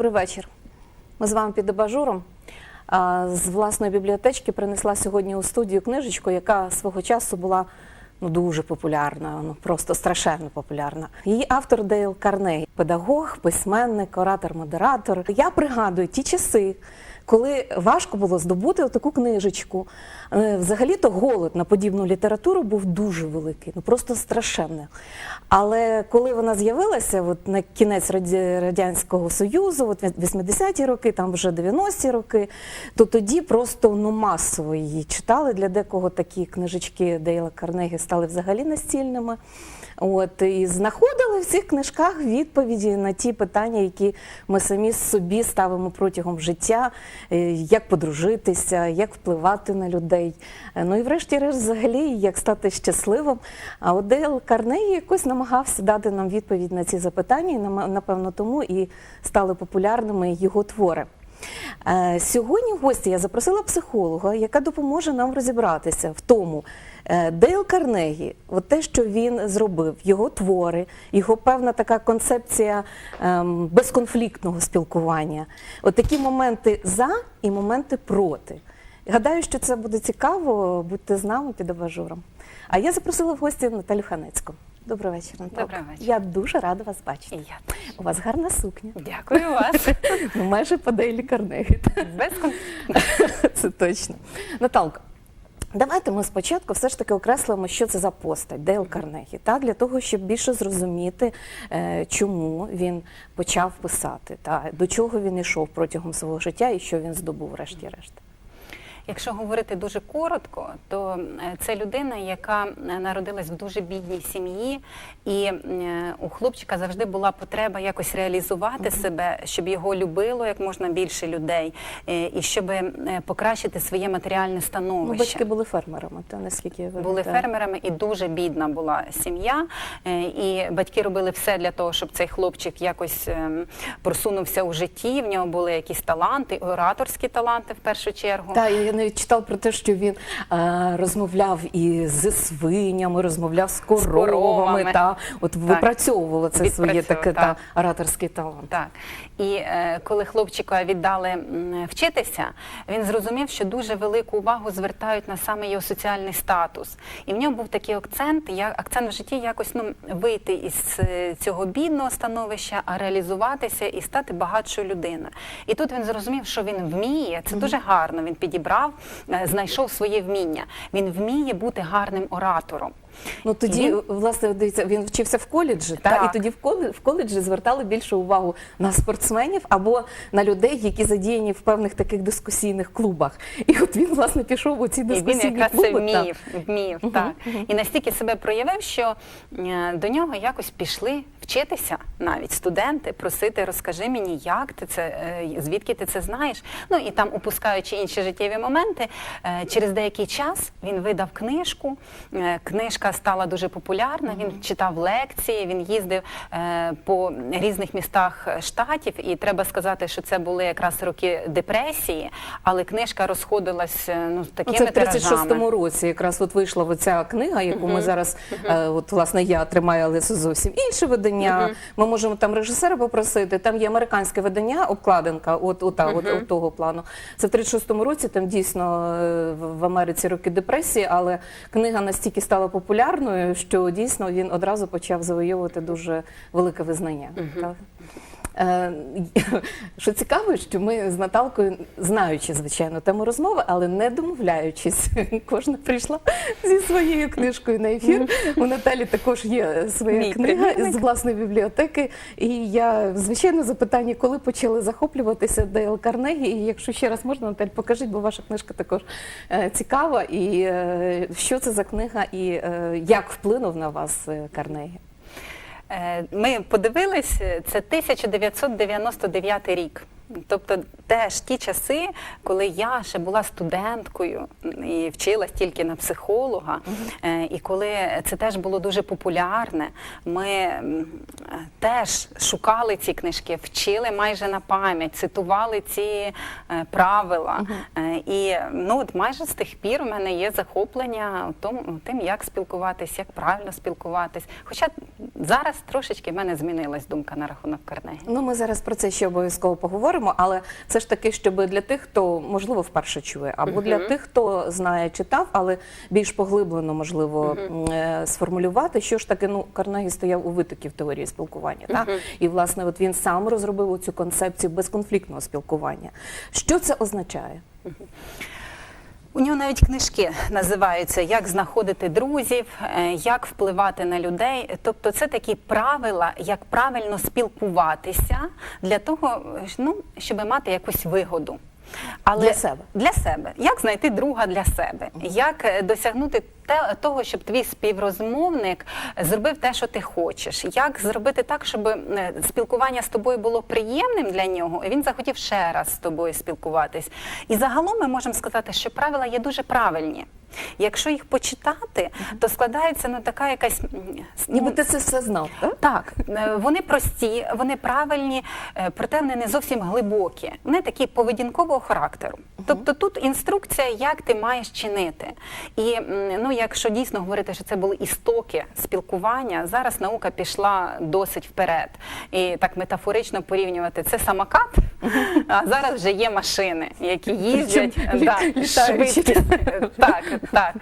Добрий вечір. Ми з вами під абажуром. З власної бібліотечки принесла сьогодні у студію книжечку, яка свого часу була ну, дуже популярна, ну просто страшенно популярна. Її автор Дейл Карней, педагог, письменник, оратор, модератор. Я пригадую ті часи, коли важко було здобути таку книжечку. Е, Взагалі-то голод на подібну літературу був дуже великий, ну просто страшенний. Але коли вона з'явилася, от на кінець Радянського Союзу, от 80-ті роки, там вже 90-ті роки, то тоді просто ну, масово її читали. Для декого такі книжечки Дейла Карнегі стали взагалі настільними. От, і знаходили в цих книжках відповіді на ті питання, які ми самі собі ставимо протягом життя, е, як подружитися, як впливати на людей. Е, Ну і врешті-решт, взагалі, як стати щасливим. А от Дейл Карнегі якось намагався дати нам відповідь на ці запитання, і напевно тому і стали популярними його твори. Е, Сьогодні в гості я запросила психолога, яка допоможе нам розібратися в тому, е, Дейл Карнегі, от те, що він зробив, його твори, його певна така концепція ем, безконфліктного спілкування. От такі моменти за і моменти проти. Гадаю, що це буде цікаво. Будьте з нами під абажуром. А я запросила в гості Наталю Ханецьку. Добрий вечір, Наталка. Добрий вечір. Я дуже рада вас І бачити. я У вас гарна сукня. дякую вас. Ну, майже по Дейлі Карнегі. Без кон- Це точно. Наталка, давайте ми спочатку все ж таки окреслимо, що це за постать Дейл Карнегі, та, для того, щоб більше зрозуміти, е, чому він почав писати, та, до чого він йшов протягом свого життя і що він здобув врешті-решт. Якщо говорити дуже коротко, то е, це людина, яка е, народилась в дуже бідній сім'ї, і е, у хлопчика завжди була потреба якось реалізувати себе, щоб його любило як можна більше людей, і щоб покращити своє матеріальне Ну, становище. батьки були фермерами, та наскільки я Були фермерами, і дуже бідна була сім'я. І батьки робили все для того, щоб цей хлопчик якось просунувся у житті. В нього були якісь таланти, ораторські таланти в першу чергу. Так, я навіть читав про те, що він е, розмовляв і з свинями, розмовляв з коровами, коровами. та от випрацьовувало це своє таке та, ораторський талант. Так. І е, коли хлопчика віддали вчитися, він зрозумів, що дуже велику увагу звертають на саме його соціальний статус. І в нього був такий акцент, я, акцент в житті якось ну, вийти із е, цього бідного становища, а реалізуватися і стати багатшою людиною. І тут він зрозумів, що він вміє, це дуже гарно. Він підібрав, е, знайшов своє вміння. Він вміє бути гарним оратором. Ну тоді, Він- власне, дивіться, він вчився в коледжі, та, Так. і тоді в коледжі, в коледжі звертали більше увагу на спортсменів або на людей, які задіяні в певних таких дискусійних клубах. І от він, власне, пішов у ці І він якраз клуби. це та. вмів, вмів так. І настільки себе проявив, що е, до нього якось пішли вчитися навіть студенти, просити, розкажи мені, як ти це, е, звідки ти це знаєш. Ну і там, упускаючи інші життєві моменти, е, через деякий час він видав книжку. Е, Книжка стала дуже популярна. Він читав лекції, він їздив е, по різних містах штатів, і треба сказати, що це були якраз роки депресії, але книжка розходилась е, ну, Ну, такими це в тиражами. 36-му році якраз от вийшла оця книга, яку ми зараз, е, от власне я тримаю, але це зовсім інше видання. Ми можемо там режисера попросити. Там є американське видання, обкладинка, от, от, от, от того плану. Це в 36-му році. Там дійсно е, в в Америці роки депресії, але книга настільки стала популярною, що дійсно він одразу почав завойовувати дуже велике визнання. Так? Е, Що цікаво, що ми з Наталкою, знаючи, звичайно, тему розмови, але не домовляючись, кожна прийшла зі своєю книжкою на ефір. У Наталі також є своя Мій книга з власної бібліотеки. І я, звичайно, запитання, коли почали захоплюватися Дейл Карнегі. І якщо ще раз можна, Наталь, покажіть, бо ваша книжка також е, цікава. І е, що це за книга, і як вплинув на вас Карнегі? Е, Ми подивились, е, це 1999 рік. Тобто теж ті часи, коли я ще була студенткою і вчилась тільки на психолога, е, і коли це теж було дуже популярне, ми е, теж шукали ці книжки, вчили майже на пам'ять, цитували ці е, правила. І ну, от майже з тих пір у мене є захоплення тим, як спілкуватись, як правильно спілкуватись. Хоча зараз трошечки в мене змінилась думка на рахунок Карнегі. Ну, ми зараз про це ще обов'язково поговоримо, але все ж таки, щоб для тих, хто можливо вперше чує, або для тих, хто знає, читав, але більш поглиблено можливо е, сформулювати, що ж таки ну Карнегі стояв у витокі в теорії спілкування. Та? І власне, от він сам розробив цю концепцію безконфліктного спілкування. Що це означає? У нього навіть книжки називаються Як знаходити друзів, е, як впливати на людей. Тобто, це такі правила, як правильно спілкуватися для того, ну, щоб мати якусь вигоду. Але Для себе. Для себе. Як знайти друга для себе? Як е, досягнути того, щоб твій співрозмовник зробив те, що ти хочеш? Як зробити так, щоб е, спілкування з тобою було приємним для нього, і він захотів ще раз з тобою спілкуватись? І загалом ми можемо сказати, що правила є дуже правильні. Якщо їх почитати, то складається ну така якась ну, Ніби ти це все знав, так? так, е, вони прості, вони правильні, е, проте вони не зовсім глибокі. Вони такі поведінкового характеру. Тобто тут інструкція, як ти маєш чинити. І ну, якщо дійсно говорити, що це були істоки спілкування, зараз наука пішла досить вперед. І так метафорично порівнювати це самокат, а зараз вже є машини, які їздять да, швидкість. Так, так.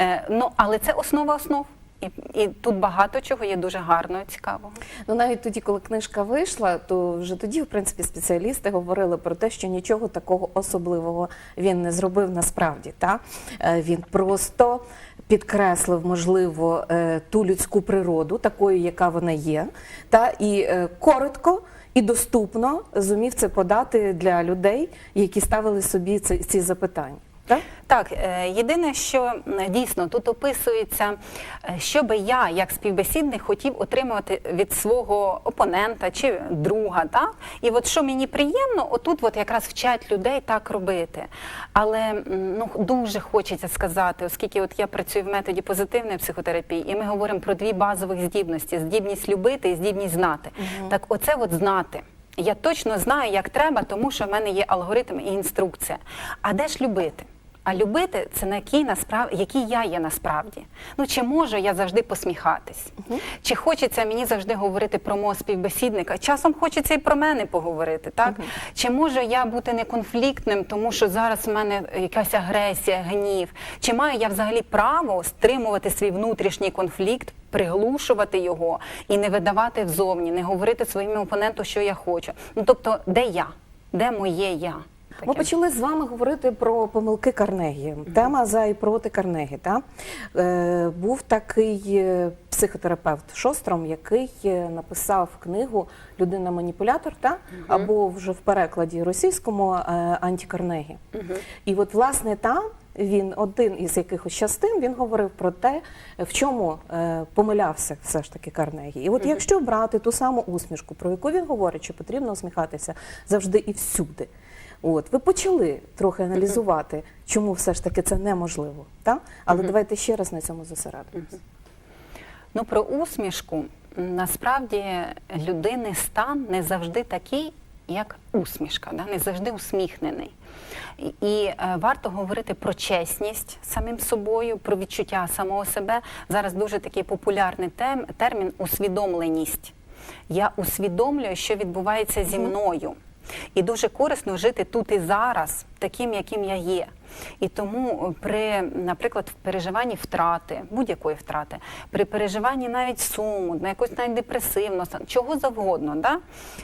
Е, Ну, але це основа основ. І, і тут багато чого є дуже гарного, цікавого. Ну навіть тоді, коли книжка вийшла, то вже тоді, в принципі, спеціалісти говорили про те, що нічого такого особливого він не зробив насправді. Та? Е, Він просто підкреслив, можливо, е, ту людську природу, такою, яка вона є, та і е, коротко. І доступно зумів це подати для людей, які ставили собі ці, ці запитання. Так? Так, е, єдине, що дійсно тут описується, е, що би я, як співбесідник, хотів отримувати від свого опонента чи друга. Так? І от що мені приємно, отут от якраз вчать людей так робити. Але ну, дуже хочеться сказати, оскільки от я працюю в методі позитивної психотерапії, і ми говоримо про дві базових здібності: здібність любити і здібність знати. Так, оце от знати. Я точно знаю, як треба, тому що в мене є алгоритм і інструкція. А де ж любити? А любити це на який насправді, який я є насправді. Ну чи можу я завжди посміхатись? Чи хочеться мені завжди говорити про мого співбесідника? Часом хочеться і про мене поговорити, так? Чи можу я бути неконфліктним, тому що зараз в мене якась агресія, гнів? Чи маю я взагалі право стримувати свій внутрішній конфлікт? Приглушувати його і не видавати взовні, не говорити своєму опоненту, що я хочу. Ну тобто, де я? Де моє я? Ми почали з вами говорити про помилки Карнегі. Тема за і проти Карнегі. Та? Е, був такий е, психотерапевт Шостром, який е, написав книгу Людина-маніпулятор, та? або вже в перекладі російському е, Антікарнегі. І от, власне, там він один із якихось частин він говорив про те, в чому е, помилявся все ж таки Карнегі. І от якщо брати ту саму усмішку, про яку він говорить, що потрібно усміхатися завжди і всюди. От ви почали трохи аналізувати, чому все ж таки це неможливо, так? Але давайте ще раз на цьому зосередимося. Ну, про усмішку насправді людини стан не завжди такий, як усмішка, да? не завжди усміхнений. І, е, варто говорити про чесність самим собою, про відчуття самого себе. Зараз дуже такий популярний тем, термін усвідомленість. Я усвідомлюю, що відбувається зі мною. І дуже корисно жити тут і зараз, таким, яким я є. І тому при, наприклад, в переживанні втрати, будь-якої втрати, при переживанні навіть суму, на якусь навіть депресивно, чого завгодно, да?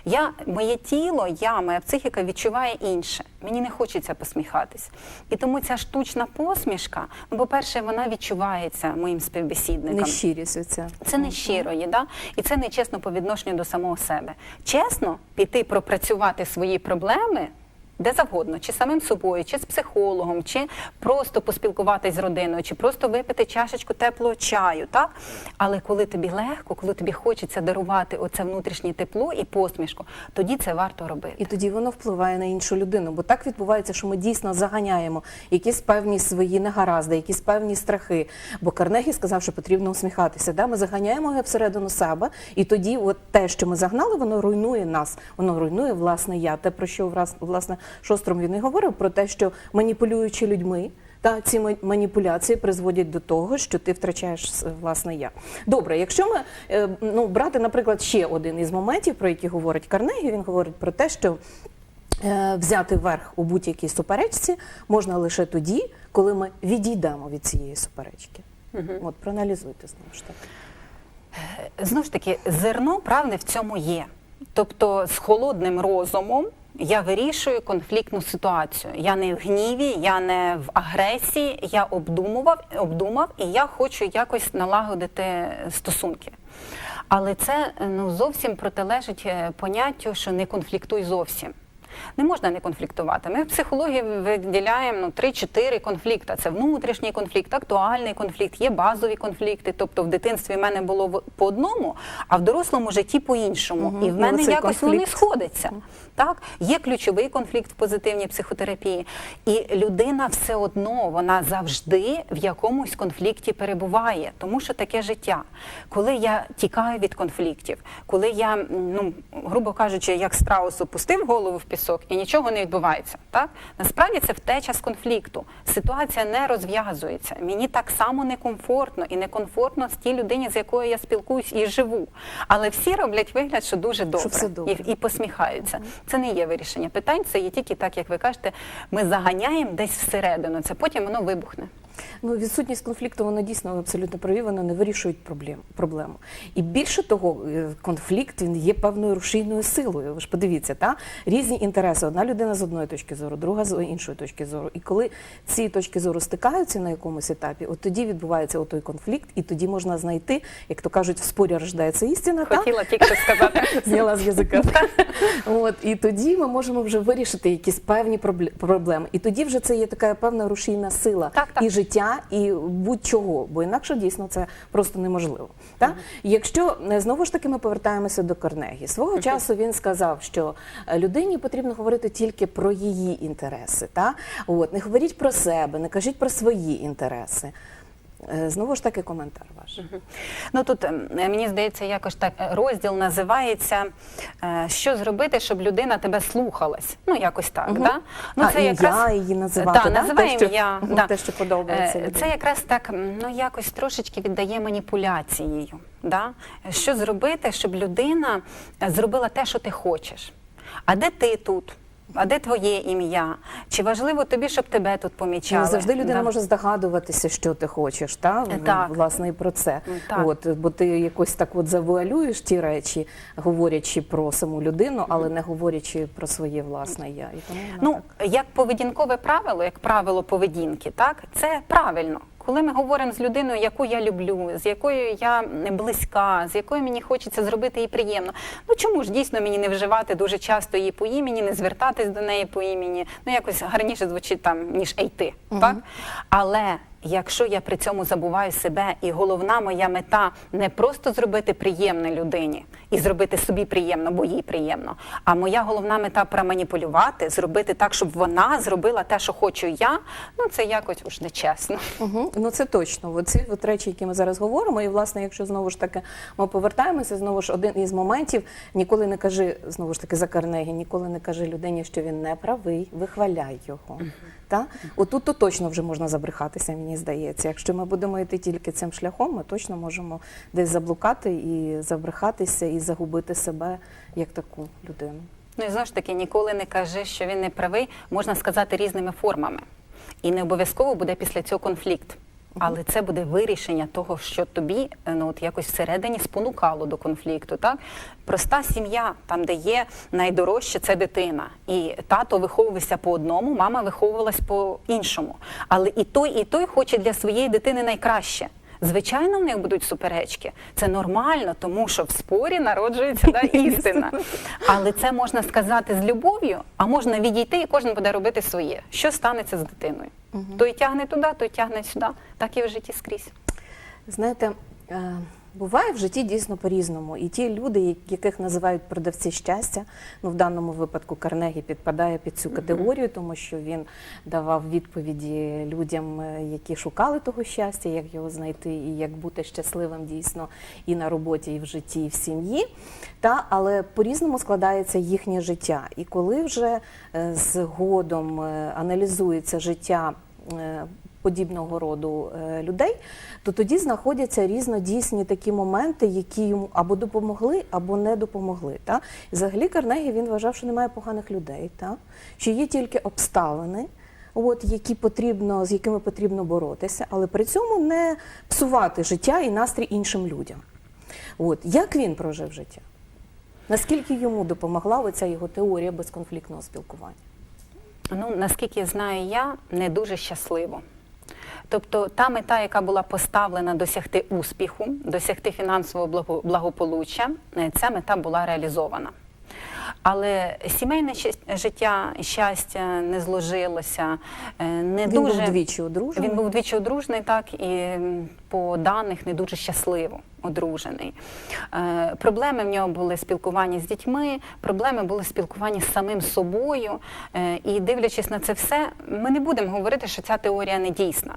я, моє тіло, я, моя психіка відчуває інше. Мені не хочеться посміхатись. І тому ця штучна посмішка, ну, по-перше, вона відчувається моїм співбесідникам. Нещирість оця. Це не щиро є, да? і це не чесно по відношенню до самого себе. Чесно піти пропрацювати свої проблеми де завгодно, чи самим собою, чи з психологом, чи просто поспілкуватись з родиною, чи просто випити чашечку теплого чаю. Так? Але коли тобі легко, коли тобі хочеться дарувати оце внутрішнє тепло і посмішку, тоді це варто робити. І тоді воно впливає на іншу людину. Бо так відбувається, що ми дійсно заганяємо якісь певні свої негаразди, якісь певні страхи. Бо Карнегі сказав, що потрібно усміхатися. Да? Ми заганяємо його всередину себе, і тоді от те, що ми загнали, воно руйнує нас, воно руйнує власне я. Те, про що власне Шостром він і говорив, про те, що маніпулюючи людьми. Та ці маніпуляції призводять до того, що ти втрачаєш власне я. Добре, якщо ми е, ну брати, наприклад, ще один із моментів, про які говорить Карнегі, він говорить про те, що е, взяти верх у будь-якій суперечці можна лише тоді, коли ми відійдемо від цієї суперечки. От проаналізуйте знову ж таки. Знову ж таки, зерно правди в цьому є. Тобто, з холодним розумом я вирішую конфліктну ситуацію. Я не в гніві, я не в агресії, я обдумував, обдумав і я хочу якось налагодити стосунки. Але це ну, зовсім протилежить е, поняттю, що не конфліктуй зовсім. Не можна не конфліктувати. Ми в психології виділяємо ну, 3-4 конфлікти. Це внутрішній конфлікт, актуальний конфлікт, є базові конфлікти. Тобто в дитинстві в мене було по одному, а в дорослому житті по-іншому. Мгм. І в Ну, мене оцей якось вони конфлікт. сходяться. Так? Є ключовий конфлікт в позитивній психотерапії. І людина все одно, вона завжди в якомусь конфлікті перебуває, тому що таке життя. Коли я тікаю від конфліктів, коли я, ну, грубо кажучи, як страус опустив голову в пісок і нічого не відбувається. Так? Насправді це втеча з конфлікту. Ситуація не розв'язується. Мені так само некомфортно і некомфортно з тій людині, з якою я спілкуюсь і живу. Але всі роблять вигляд, що дуже добре, все добре. І, і посміхаються. Це не є вирішення питань, це є тільки так, як ви кажете, ми заганяємо десь всередину. Це потім воно вибухне. Ну, відсутність конфлікту, воно дійсно ви абсолютно праві, воно не вирішує проблем, проблему. І більше того, е, конфлікт він є певною рушійною силою. Ви ж подивіться, та різні інтереси. Одна людина з одної точки зору, друга з іншої точки зору. І коли ці точки зору стикаються на якомусь етапі, от тоді відбувається той конфлікт, і тоді можна знайти, як то кажуть, в спорі рождається істина. та? Тільки сказати. Зняла з язика. От і тоді ми можемо вже вирішити якісь певні проблеми. І тоді вже це є така певна рушійна сила Так, так. і життя, і будь-чого, бо інакше дійсно це просто неможливо. Так? Якщо е, знову ж таки ми повертаємося до Карнегі, свого часу він сказав, що е, людині потрібно говорити тільки про її інтереси. Та? От, не говоріть про себе, не кажіть про свої інтереси. Е, Знову ж таки, коментар ваш. Ну тут ем, мені здається, якось так розділ називається е, Що зробити, щоб людина тебе слухалась? Ну якось так. Мгм. Да? Ну, А, ім'я її називати, Да, да? називаємо Те, що- да. те, що подобається Е. Це якраз так, ну якось трошечки віддає маніпуляцією. Да? Що зробити, щоб людина зробила те, що ти хочеш? А де ти тут? А де твоє ім'я? Чи важливо тобі, щоб тебе тут помічали? Не завжди людина Да. може здогадуватися, що ти хочеш, та Так. власне і про це. Так. От бо ти якось так от завуалюєш ті речі, говорячи про саму людину, але не говорячи про своє власне я. І тому Ну, так. як поведінкове правило, як правило поведінки, так це правильно. Коли ми говоримо з людиною, яку я люблю, з якою я близька, з якою мені хочеться зробити їй приємно. Ну чому ж дійсно мені не вживати дуже часто її по імені, не звертатись до неї по імені? Ну якось гарніше звучить там, ніж ейти, угу. Так? Але якщо я при цьому забуваю себе, і головна моя мета не просто зробити приємне людині і зробити собі приємно, бо їй приємно. А моя головна мета проманіпулювати, зробити так, щоб вона зробила те, що хочу я. Ну це якось уж нечесно. Угу. Ну це точно. Оці от речі, які ми зараз говоримо, і власне, якщо знову ж таки ми повертаємося, знову ж один із моментів ніколи не кажи знову ж таки за Карнегі, ніколи не кажи людині, що він не правий, вихваляй його. Та отут то точно вже можна забрехатися, мені здається. Якщо ми будемо йти тільки цим шляхом, ми точно можемо десь заблукати і забрехатися, і загубити себе як таку людину. Ну і знову ж таки, ніколи не кажи, що він не правий, можна сказати різними формами. І не обов'язково буде після цього конфлікт. Але це буде вирішення того, що тобі е, ну, от якось всередині спонукало до конфлікту. Так? Проста сім'я, там, де є найдорожче, це дитина. І тато виховувався по одному, мама виховувалась по іншому. Але і той, і той хоче для своєї дитини найкраще. Звичайно, в них будуть суперечки. Це нормально, тому що в спорі народжується да, істина. Але це можна сказати з любов'ю, а можна відійти, і кожен буде робити своє. Що станеться з дитиною? Той тягне туди, той тягне сюди. Так і в житті скрізь. Знаєте, е, буває в житті дійсно по-різному. І ті люди, яких називають продавці щастя, ну в даному випадку Карнегі підпадає під цю категорію, тому що він давав відповіді людям, е, які шукали того щастя, як його знайти, і як бути щасливим дійсно і на роботі, і в житті, і в сім'ї. Та але по-різному складається їхнє життя. І коли вже е, згодом е, аналізується життя. Подібного роду е, людей, то тоді знаходяться різнодійсні такі моменти, які йому або допомогли, або не допомогли. Та? І взагалі Карнегі він вважав, що немає поганих людей, та? що є тільки обставини. От, які потрібно, з якими потрібно боротися, але при цьому не псувати життя і настрій іншим людям. От, як він прожив життя? Наскільки йому допомогла оця його теорія безконфліктного спілкування? Ну, наскільки знаю я, не дуже щасливо. Тобто та мета, яка була поставлена досягти успіху, досягти фінансового благополуччя, е, ця мета була реалізована. Але сімейне життя, щастя не зложилося, е, не Він дуже був двічі одружений. Він був двічі одружений, так і по даних не дуже щасливо одружений. Е, проблеми в нього були спілкування з дітьми, проблеми були спілкування з самим собою. Е, і дивлячись на це все, ми не будемо говорити, що ця теорія не дійсна.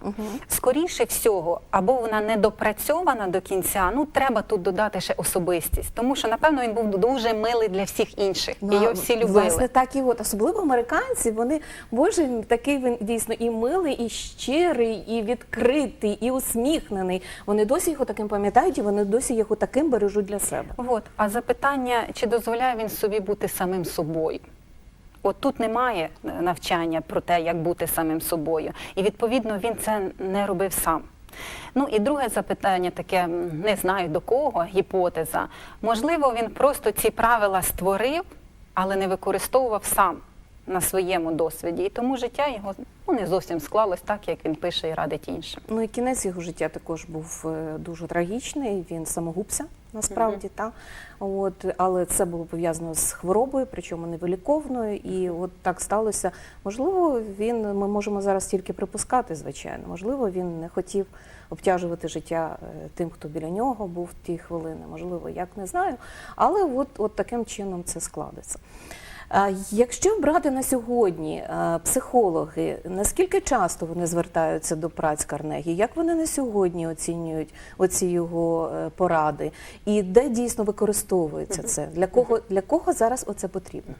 Скоріше всього, або вона не допрацьована до кінця. Ну треба тут додати ще особистість, тому що напевно він був дуже милий для всіх інших, і його всі любили. Ну, Власне, так і от особливо американці. Вони боже, такий він дійсно і милий, і щирий, і відкритий, і усміхнений. Вони досі його таким пам'ятають, і вони досі його таким бережуть для себе. От, а запитання, чи дозволяє він собі бути самим собою? От тут немає е, навчання про те, як бути самим собою. І відповідно він це не робив сам. Ну і друге запитання таке, не знаю до кого, гіпотеза. Можливо, він просто ці правила створив, але не використовував сам на своєму досвіді. І тому життя його ну, не зовсім склалось так, як він пише і радить іншим. Ну і кінець його життя також був е, дуже трагічний. Він самогубся насправді, та от але це було пов'язано з хворобою, причому невиліковною. І от так сталося. Можливо, він ми можемо зараз тільки припускати, звичайно. Можливо, він не хотів обтяжувати життя е, тим, хто біля нього був в ті хвилини. Можливо, як не знаю. Але от, от таким чином це складеться. Якщо брати на сьогодні психологи, наскільки часто вони звертаються до праць Карнегі? Як вони на сьогодні оцінюють оці його е, поради? І де дійсно використовується це? Для кого для кого зараз оце потрібно?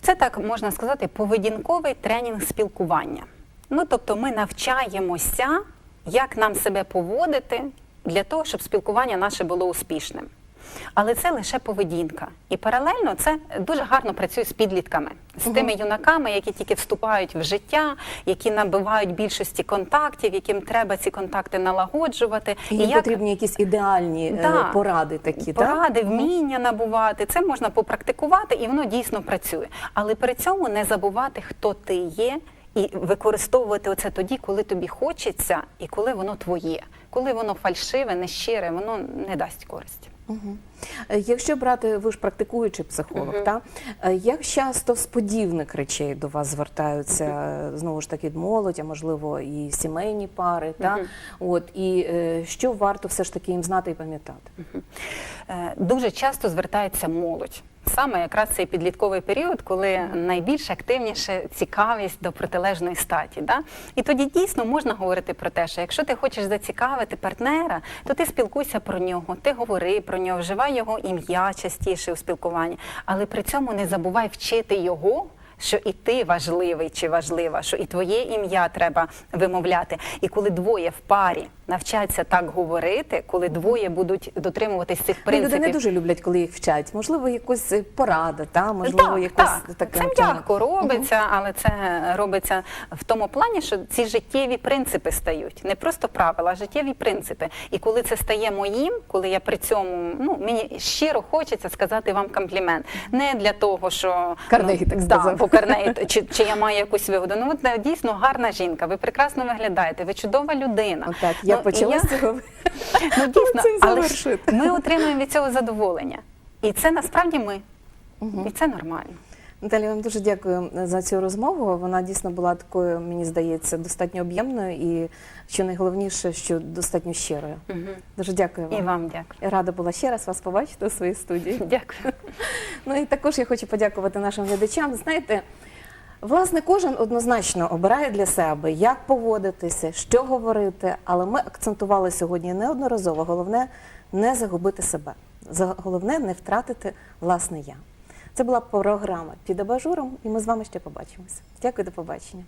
Це так можна сказати, поведінковий тренінг спілкування. Ну тобто, ми навчаємося, як нам себе поводити для того, щоб спілкування наше було успішним. Але це лише поведінка. І паралельно це дуже гарно працює з підлітками, з тими юнаками, які тільки вступають в життя, які набивають більшості контактів, яким треба ці контакти налагоджувати. І їм потрібні якісь ідеальні е, Да. поради такі, так? поради, вміння набувати. Це можна попрактикувати, і воно дійсно працює. Але при цьому не забувати, хто ти є, і використовувати оце тоді, коли тобі хочеться, і коли воно твоє. Коли воно фальшиве, нещире, воно не дасть користі. Е, Якщо брати, ви ж практикуючий психолог, та? Е, як часто з подібних речей до вас звертаються знову ж таки молодь, а можливо і сімейні пари, та? От, і е, що варто все ж таки їм знати і пам'ятати? Угу. Дуже часто звертається молодь. Саме якраз цей підлітковий період, коли найбільш активніше цікавість до протилежної статі. Да? І тоді дійсно можна говорити про те, що якщо ти хочеш зацікавити партнера, то ти спілкуйся про нього, ти говори про нього, вживай його ім'я частіше у спілкуванні, але при цьому не забувай вчити його. Що і ти важливий чи важлива, що і твоє ім'я треба вимовляти. І коли двоє в парі навчаться так говорити, коли двоє будуть дотримуватись цих Ну, принципів. люди не дуже люблять, коли їх вчать. Можливо, якусь е, порада, та? можливо, так, якось так. таке. Це м'яко робиться, але це робиться в тому плані, що ці життєві принципи стають. Не просто правила, а життєві принципи. І коли це стає моїм, коли я при цьому, ну мені щиро хочеться сказати вам комплімент. Не для того, що Карнегі ну, так да, сказав. по Карнегі, чи, чи я маю якусь вигоду. Ну, от е, дійсно гарна жінка, ви прекрасно виглядаєте, ви чудова людина. Отак, я Я Ну, почала з цього. Ну дійсно, але ж ми отримуємо від цього задоволення. І це насправді ми. І це нормально. Наталі, вам дуже дякую за цю розмову. Вона дійсно була такою, мені здається, достатньо об'ємною і що найголовніше, що достатньо щирою. Мгм. Дуже дякую вам. І вам дякую. Рада була ще раз вас побачити у своїй студії. Дякую. Ну і також я хочу подякувати нашим глядачам. Знаєте, власне, кожен однозначно обирає для себе, як поводитися, що говорити, але ми акцентували сьогодні неодноразово. Головне не загубити себе. Головне не втратити власне я. Це була програма під абажуром, і ми з вами ще побачимося. Дякую, до побачення.